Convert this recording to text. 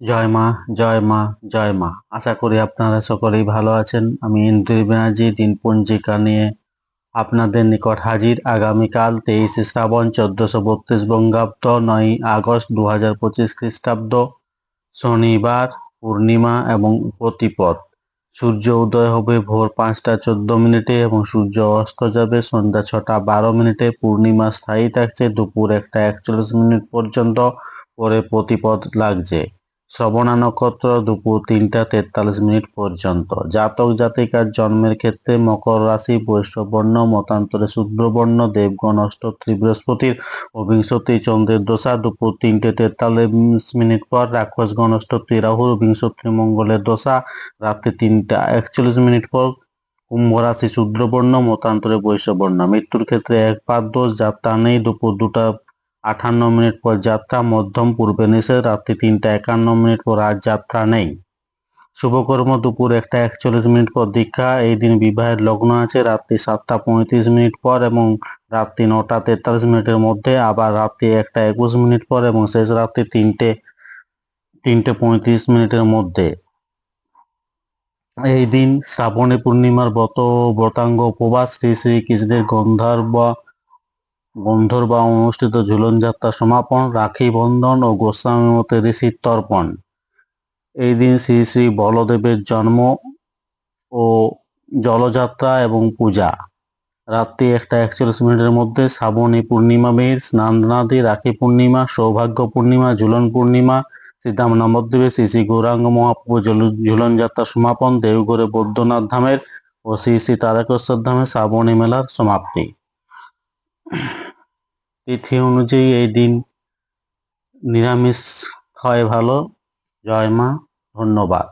জয় মা জয় মা জয় মা। আশা করি আপনারা সকলেই ভালো আছেন। আমি ইন্দ্রিয় ব্যানার্জি, দিন পঞ্জিকা নিয়ে আপনাদের নিকট হাজির। আগামীকাল তেইশে শ্রাবণ, চোদ্দশো বত্রিশ বঙ্গাব্দ নয় আগস্ট দু হাজার পঁচিশ খ্রিস্টাব্দ, শনিবার, পূর্ণিমা এবং প্রতিপদ। সূর্য উদয় হবে ভোর পাঁচটা চোদ্দ মিনিটে এবং সূর্য অস্ত যাবে সন্ধ্যা ছটা বারো মিনিটে। পূর্ণিমা স্থায়ী থাকছে দুপুর একটা একচল্লিশ মিনিট পর্যন্ত, পরে প্রতিপদ লাগছে। শ্রবণা নক্ষত্র দুপুর তিনটা তেতাল্লিশ মিনিট পর্যন্ত। জাতক জাতিকার জন্মের ক্ষেত্রে মকর রাশি বৈষ্ণবর্ণ মতান্তরে শূদ্রবর্ণ দেবগণ, অষ্টত্রী বৃহস্পতির অবিংশতি, চন্দ্রের দশা দুপুর তিনটে তেতাল্লিশ মিনিট পর রাক্ষস রাক্ষসগণ, অষ্টত্রী রাহুর বিংশত্রী মঙ্গলের দশা রাত্রি তিনটা একচল্লিশ মিনিট পর কুম্ভ রাশি শূদ্রবর্ণ মতান্তরে বৈশ্যবর্ণ মৃত্যুর ক্ষেত্রে এক পাদ দোষ যাত্রা নেই দুপুর দুটা আটান্ন মিনিট পর যাত্রা, মধ্যম পূর্বে নিষেধ, রাত্রি তিনটা একান্ন মিনিট পর আর যাত্রা নেই। শুভকর্ম দুপুর একটা একচল্লিশ মিনিট পর দীক্ষা, এই দিন বিবাহের লগ্ন আছে, রাত্রি সাতটা পঁয়ত্রিশ মিনিট পর এবং রাত্রি নটা তেতাল্লিশ মিনিটের মধ্যে, আবার রাত্রি একটা একুশ মিনিট পর এবং শেষ রাত্রি তিনটে তিনটে পঁয়ত্রিশ মিনিটের মধ্যে। এই দিন শ্রাবণী পূর্ণিমার ব্রত, ব্রতাঙ্গ উপবাস, শ্রী শ্রী কৃষ্ণের গন্ধার্ব গন্ধর্বা অনুষ্ঠিত ঝুলন যাত্রা সমাপন, রাখি বন্ধন ও গোস্বামী মতে ঋষির তর্পণ। এই দিন শ্রী শ্রী বলদেবের জন্ম ও জলযাত্রা এবং পূজা। রাত্রি একটা একচল্লিশ মিনিটের মধ্যে শ্রাবণী পূর্ণিমা মেয়ের স্নানাদি, রাখি পূর্ণিমা, সৌভাগ্য পূর্ণিমা, ঝুলন পূর্ণিমা শ্রীধাম নবদ্বীপে শ্রী শ্রী গৌরাঙ্গ মহাপ্রভু ঝুলন যাত্রা সমাপন, দেওঘরে বৈদ্যনাথ ধামের ও শ্রী শ্রী তারকেশ্বর ধামে শ্রাবণী মেলার সমাপ্তি। তিথি অনুযায়ী এই দিন নিরামিষ খাওয়াই ভালো। জয় মা ধন্যবাদ।